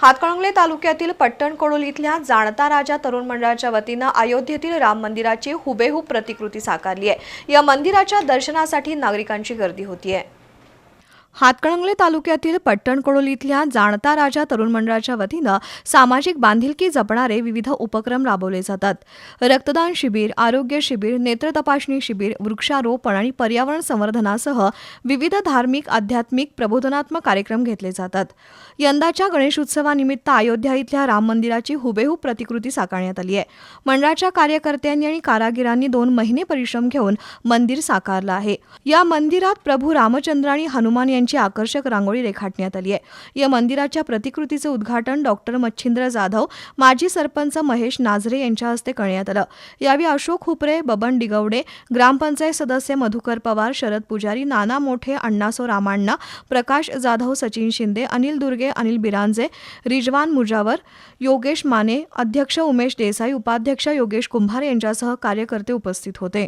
हातकणंगले तालुक्यातील पट्टणकोडोल इथल्या जाणता राजा तरुण मंडळाच्या वतीनं अयोध्येतील राम मंदिराची हुबेहूब प्रतिकृती साकारली आहे. या मंदिराच्या दर्शनासाठी नागरिकांची गर्दी होती आहे हातकणंगले तालुक्यातील पट्टणकोडोली इथल्या जाणता राजा तरुण मंडळाच्या वतीनं सामाजिक बांधिलकी जपणारे विविध उपक्रम राबवले जातात. रक्तदान शिबिर आरोग्य शिबिर नेत्र तपासणी शिबिर वृक्षारोपण आणि पर्यावरण संवर्धनासह विविध धार्मिक आध्यात्मिक प्रबोधनात्मक कार्यक्रम घेतले जातात. यंदाच्या गणेशोत्सवानिमित्त अयोध्या इथल्या राम मंदिराची हुबेहूब प्रतिकृती साकारण्यात आली आहे. मंडळाच्या कार्यकर्त्यांनी आणि कारागिरांनी दोन महिने परिश्रम घेऊन मंदिर साकारलं आहे. या मंदिरात प्रभू रामचंद्र आणि हनुमान यांची आकर्षक रांगोळी रेखाटण्यात आली आहे. या मंदिराच्या प्रतिकृतीचं उद्घाटन डॉक्टर मच्छिंद्र जाधव माजी सरपंच महेश नाझरे यांच्या हस्ते करण्यात आलं. यावेळी अशोक हुपरे बबन डिगवडे ग्रामपंचायत सदस्य मधुकर पवार शरद पुजारी नाना मोठे अण्णासो रामाण्णा प्रकाश जाधव सचिन शिंदे अनिल दुर्गे अनिल बिरांजे रिजवान मुजावर योगेश माने अध्यक्ष उमेश देसाई उपाध्यक्ष योगेश कुंभार यांच्यासह कार्यकर्ते उपस्थित होते.